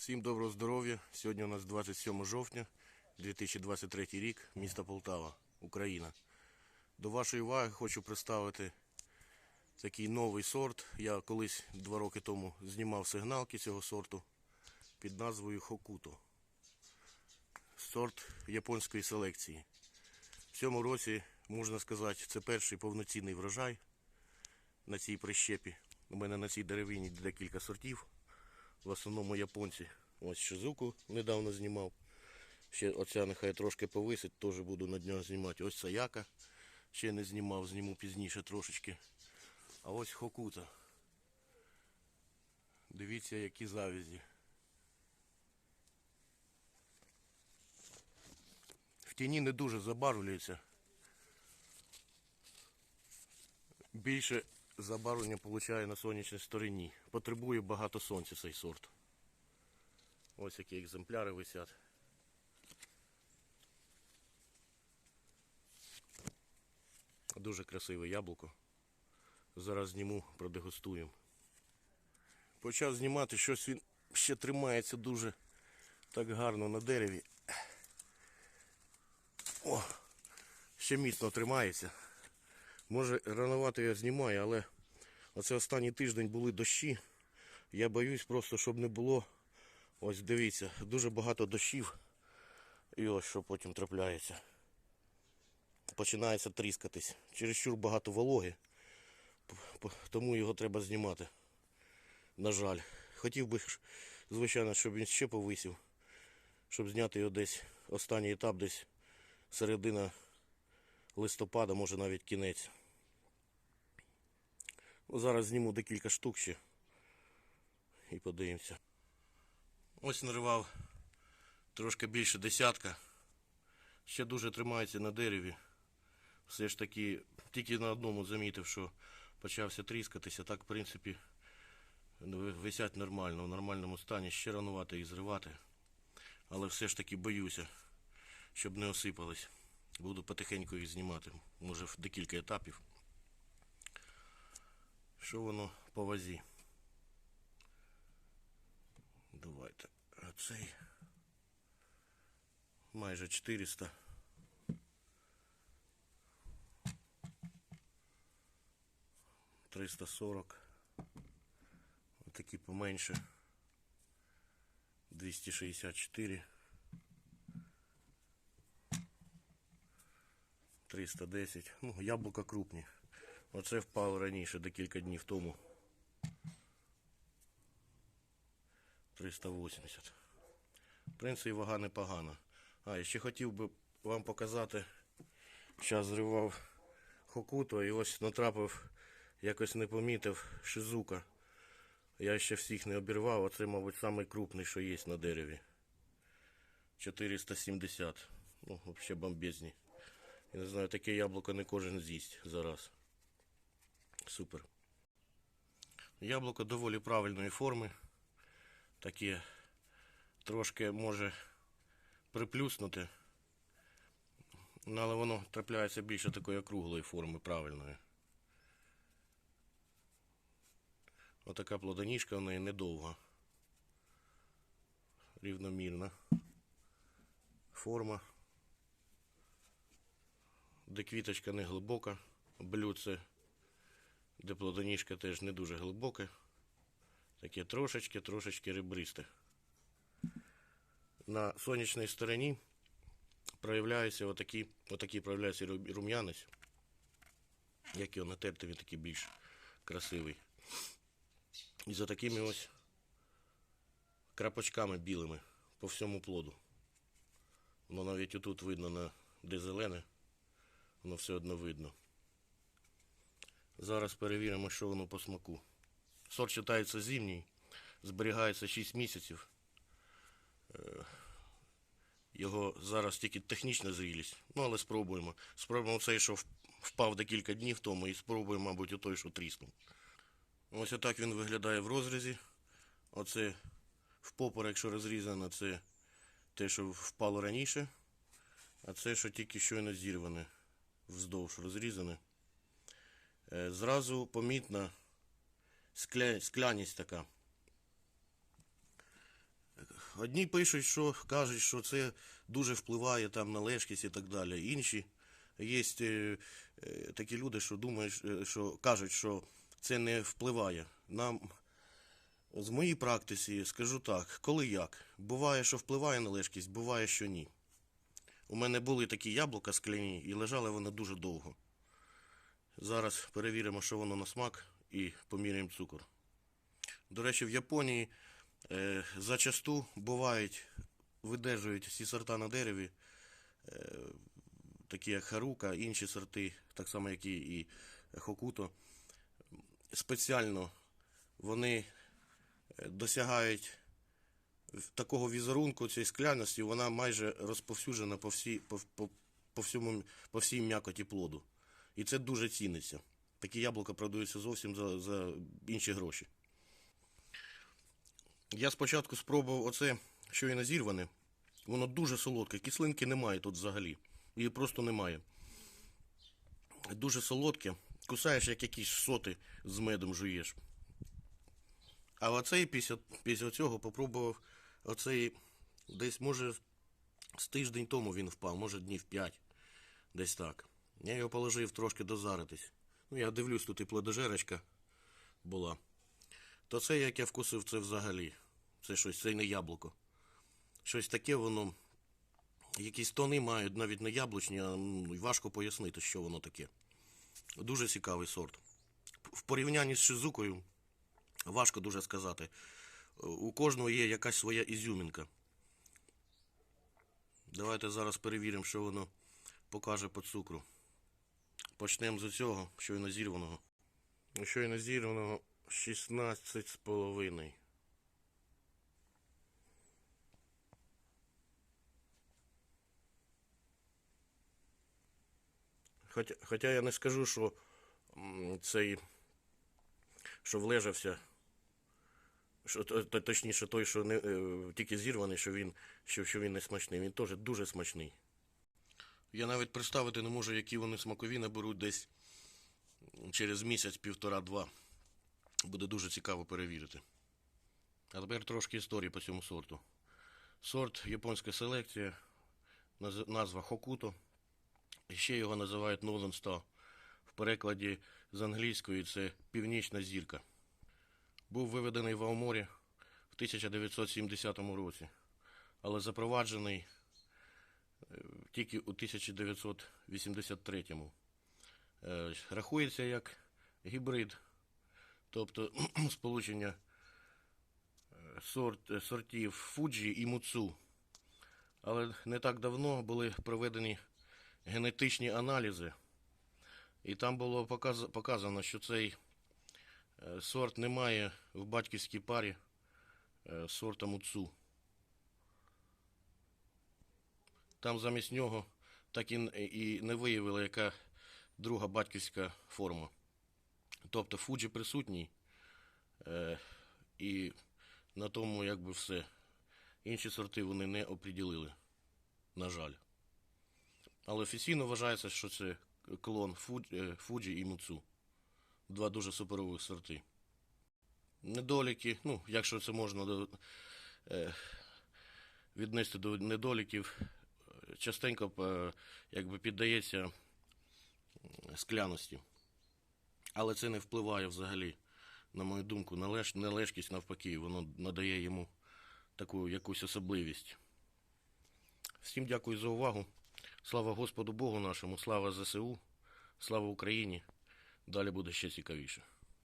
Всім доброго здоров'я. Сьогодні у нас 27 жовтня 2023 рік, місто Полтава, Україна. До вашої уваги хочу представити такий новий сорт. Я колись два роки тому знімав сигналки цього сорту під назвою Хокуто. Сорт японської селекції. В цьому році, можна сказати, це перший повноцінний врожай на цій прищепі. У мене на цій деревині декілька сортів. В основному японці. Ось Шизуку недавно знімав. Ще оця нехай трошки повисить, теж буду на днях знімати. Ось Саяка. Ще не знімав, зніму пізніше трошечки. А ось Хокута. Дивіться, які завязі. В тіні не дуже забарвлюється. Більше забарвлення получає на сонячній стороні. Потребує багато сонця цей сорт. Ось які екземпляри висять. Дуже красиве яблуко. Зараз зніму, продегустуємо. Почав знімати, щось він ще тримається дуже так гарно на дереві. О, ще міцно тримається. Може рановато я знімаю, але оце останній тиждень були дощі. Я боюсь просто, щоб не було. Ось дивіться, дуже багато дощів. І ось що потім трапляється. Починається тріскатись. Чересчур багато вологи. Тому його треба знімати. На жаль. Хотів би, звичайно, щоб він ще повисів. Щоб зняти його десь останній етап, десь середина листопада, може навіть кінець. Зараз зніму декілька штук ще і подивимося. Ось наривав трошки більше десятка. Ще дуже тримається на дереві. Все ж таки, тільки на одному замітив, що почався тріскатися. Так, в принципі, висять нормально, в нормальному стані. Ще ранувати їх зривати. Але все ж таки боюся, щоб не осипались. Буду потихеньку їх знімати. Може в декілька етапів. Що воно по вазі? Давайте. А цей майже 400. Триста сорок. Отакі поменше. 264. 310. Ну, яблука крупні. Оце впало раніше, декілька днів тому. 380. В принципі, вага непогана. А, і ще хотів би вам показати. Зараз зривав хокуто і ось натрапив, якось не помітив шизука. Я ще всіх не обірвав, оце, мабуть, самий крупний, що є на дереві. 470. Ну, взагалі бомбезні. Я не знаю, таке яблуко не кожен з'їсть зараз. Супер. Яблуко доволі правильної форми. Таке трошки може приплюснути. Ну, але воно трапляється більше такої округлої форми правильної. Отака плодоніжка в неї недовга. Рівномірна форма. Де квіточка не глибока, блюдце, де плодоніжка теж не дуже глибоке. Таке трошечки, трошечки ребристе. На сонячній стороні проявляється отакі, отакі проявляється рум'янець. Як його натерти, він такий більш красивий. І за такими ось крапочками білими по всьому плоду. Воно навіть отут видно, на, де зелене, воно все одно видно. Зараз перевіримо, що воно по смаку. Сорт вважається зимній, зберігається 6 місяців. Е, Його зараз тільки технічна зрілість. Ну, але спробуємо. Спробуємо цей, що впав декілька днів тому, і спробуємо, мабуть, отой, що тріснув. Ось отак він виглядає в розрізі. Оце в попор, якщо розрізано, це те, що впало раніше. А це, що тільки щойно зірване, вздовж розрізане. Е, Зразу помітна скля... скляність така. одні пишуть, що кажуть, що це дуже впливає там на лежкість і так далі. Інші є е, е, такі люди, що думають, що кажуть, що це не впливає. Нам з моїй практиці скажу так, коли як. Буває, що впливає на лежкість, буває, що ні. У мене були такі яблука скляні і лежали вони дуже довго. Зараз перевіримо, що воно на смак, і поміряємо цукор. До речі, в Японії е, зачасту бувають, видержують всі сорта на дереві, е, такі як харука, інші сорти, так само, як і, хокуто. Спеціально вони е, досягають такого візерунку цієї скляності, вона майже розповсюджена по, всій, по, по, по, всьому, по всій м'якоті плоду. І це дуже ціниться. Такі яблука продаються зовсім за, за інші гроші. Я спочатку спробував оце щойно зірване. Воно дуже солодке, кислинки немає тут взагалі. Її просто немає. Дуже солодке. Кусаєш, як якісь соти з медом жуєш. А оцей після, після цього попробував оцей десь, може, з тиждень тому він впав, може днів 5. Десь так. Я його положив трошки дозаритись. Ну, я дивлюсь, тут і плодожерочка була. То це, як я вкусив, це взагалі. Це щось, це не яблуко. Щось таке воно. Якісь тони мають навіть не яблучні, а м, важко пояснити, що воно таке. Дуже цікавий сорт. В порівнянні з шизукою важко дуже сказати. У кожного є якась своя ізюмінка. Давайте зараз перевіримо, що воно покаже по цукру. Почнемо з цього щойно зірваного. Щойно зірваного 16,5. Хоча, хоча я не скажу, що цей, що влежався, що, то- то- точніше той, що не, е, тільки зірваний, що він, що, що він не смачний. Він теж дуже смачний. Я навіть представити не можу, які вони смакові наберуть десь через місяць, півтора-два. Буде дуже цікаво перевірити. А тепер трошки історії по цьому сорту. Сорт японська селекція, назва Хокуто. Ще його називають Northern Star. В перекладі з англійської це Північна зірка. Був виведений в Аоморі в 1970 році, але запроваджений е, тільки у 1983. Е, Рахується як гібрид, тобто сполучення е, сорт, е, сортів Фуджі і Муцу. Але не так давно були проведені генетичні аналізи, і там було показано, що цей сорт не має в батьківській парі сорта Муцу. Там замість нього так і, не виявили, яка друга батьківська форма. Тобто Фуджі присутній, е, і на тому якби все. Інші сорти вони не оприділили, на жаль. Але офіційно вважається, що це клон Фуджі, е, і Муцу. Два дуже суперових сорти. Недоліки, ну, якщо це можна е, віднести до недоліків, частенько е, якби піддається скляності. Але це не впливає взагалі, на мою думку, на леж- на лежкість навпаки, воно надає йому таку якусь особливість. Всім дякую за увагу. Слава Господу Богу нашому, слава ЗСУ, слава Україні. Далі буде ще цікавіше.